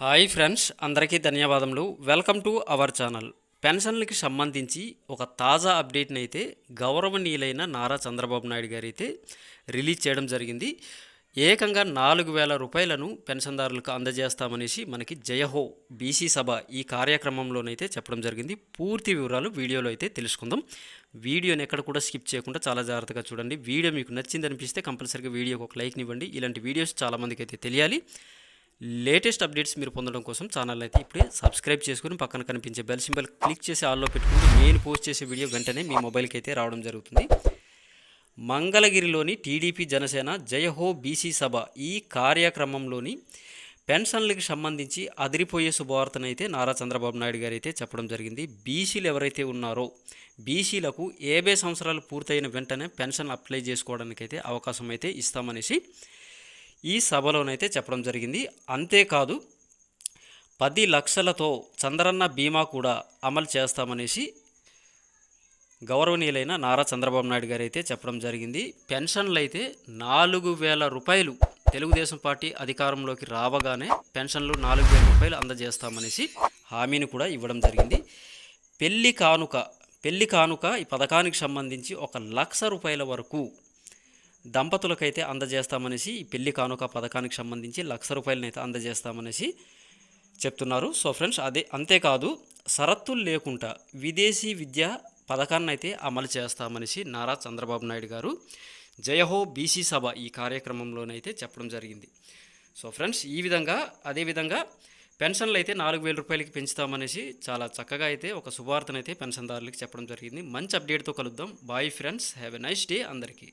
Hi friends అందరికీ ధన్యవాదములు. Welcome to our channel. పెన్షన్లకి సంబంధించి ఒక తాజా అప్డేట్ని అయితే గౌరవనీయులైన నారా చంద్రబాబు నాయుడు గారు అయితే రిలీజ్ చేయడం జరిగింది. ఏకంగా నాలుగు వేల రూపాయలను పెన్షన్దారులకు అందజేస్తామనేసి మనకి జయహో బీసీ సభ ఈ కార్యక్రమంలోనైతే చెప్పడం జరిగింది. పూర్తి వివరాలు వీడియోలో అయితే తెలుసుకుందాం. వీడియోని ఎక్కడ కూడా స్కిప్ చేయకుండా చాలా జాగ్రత్తగా చూడండి. వీడియో మీకు నచ్చింది అనిపిస్తే కంపల్సరీగా వీడియోకి ఒక లైక్ ఇవ్వండి ఇలాంటి వీడియోస్ చాలామందికి అయితే తెలియాలి. లేటెస్ట్ అప్డేట్స్ మీరు పొందడం కోసం ఛానల్ అయితే ఇప్పుడే సబ్స్క్రైబ్ చేసుకుని పక్కన కనిపించే బెల్ సింబల్ క్లిక్ చేసి ఆల్లో పెట్టుకుంటే నేను పోస్ట్ చేసే వీడియో వెంటనే మీ మొబైల్కి అయితే రావడం జరుగుతుంది. మంగళగిరిలోని టీడీపీ జనసేన జయహో బీసీ సభ ఈ కార్యక్రమంలోని పెన్షన్లకు సంబంధించి అదిరిపోయే శుభవార్తనైతే నారా చంద్రబాబు నాయుడు గారు అయితే చెప్పడం జరిగింది. బీసీలు ఎవరైతే ఉన్నారో బీసీలకు యాభై సంవత్సరాలు పూర్తయిన వెంటనే పెన్షన్ అప్లై చేసుకోవడానికైతే అవకాశం అయితే ఇస్తామనేసి ఈ సభలోనైతే చెప్పడం జరిగింది. అంతేకాదు పది లక్షలతో చంద్రన్న బీమా కూడా అమలు చేస్తామనేసి గౌరవనీయులైన నారా చంద్రబాబు నాయుడు గారు అయితే చెప్పడం జరిగింది. పెన్షన్లు అయితే నాలుగు వేల రూపాయలు తెలుగుదేశం పార్టీ అధికారంలోకి రావగానే పెన్షన్లు నాలుగు వేల రూపాయలు అందజేస్తామనేసి హామీని కూడా ఇవ్వడం జరిగింది. పెళ్ళి కానుక పెళ్ళి కానుక ఈ పథకానికి సంబంధించి ఒక లక్ష రూపాయల వరకు దంపతులకైతే అందజేస్తామనేసి ఈ పెళ్ళి కానుక పథకానికి సంబంధించి లక్ష రూపాయలనైతే అందజేస్తామనేసి చెప్తున్నారు. సో ఫ్రెండ్స్ అదే అంతేకాదు షరతులు లేకుండా విదేశీ విద్య పథకాన్ని అయితే అమలు చేస్తామనేసి నారా చంద్రబాబు నాయుడు గారు జయహో బీసీ సభ ఈ కార్యక్రమంలోనైతే చెప్పడం జరిగింది. సో ఫ్రెండ్స్ ఈ విధంగా అదేవిధంగా పెన్షన్లు అయితే నాలుగు వేల రూపాయలకి పెంచుతామనేసి చాలా చక్కగా అయితే ఒక శుభార్తనైతే పెన్షన్దారులకి చెప్పడం జరిగింది. మంచి అప్డేట్తో కలుద్దాం. Bye friends. Have a nice day అందరికీ.